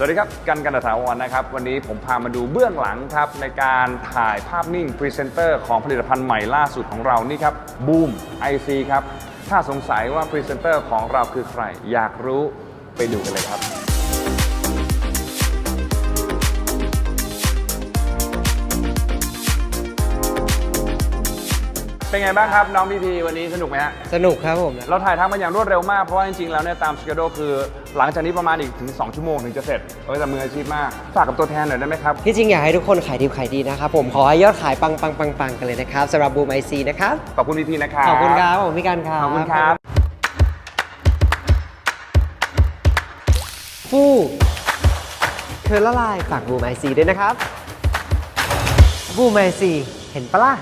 สวัสดีครับ กันกันตถาวรนะครับ วันนี้ผมพามาดูเบื้องหลังครับ ในการถ่ายภาพนิ่งพรีเซนเตอร์ของผลิตภัณฑ์ใหม่ล่าสุดของเรานี่ครับบูม IC ครับ ถ้าสงสัยว่าพรีเซนเตอร์ของเราคือใคร อยากรู้ไปดูกันเลยครับ เป็นไงบ้างครับน้องพีพีวันนี้สนุกไหมฮะ สนุกครับผมเราถ่ายทำมาอย่างรวดเร็วมาก เพราะว่าจริงๆ แล้วเนี่ยตามสเกจคือหลังจากนี้ประมาณอีกถึง 2 ชั่วโมงถึงจะเสร็จเออแต่มืออาชีพมาก ฝากกับตัวแทนหน่อยได้ไหมครับ ที่จริงอยากให้ทุกคนขายดีขายดีนะครับผมขอให้ยอดขายปังปังปังปังกันเลยนะครับสำหรับบูมไอซีนะครับ ขอบคุณพีพีนะครับ ขอบคุณครับผมพี่กันครับ ขอบคุณครับฟู่เธอละลายฝากบูมไอซีด้วยนะครับบูมไอซีเห็นปะล่ะ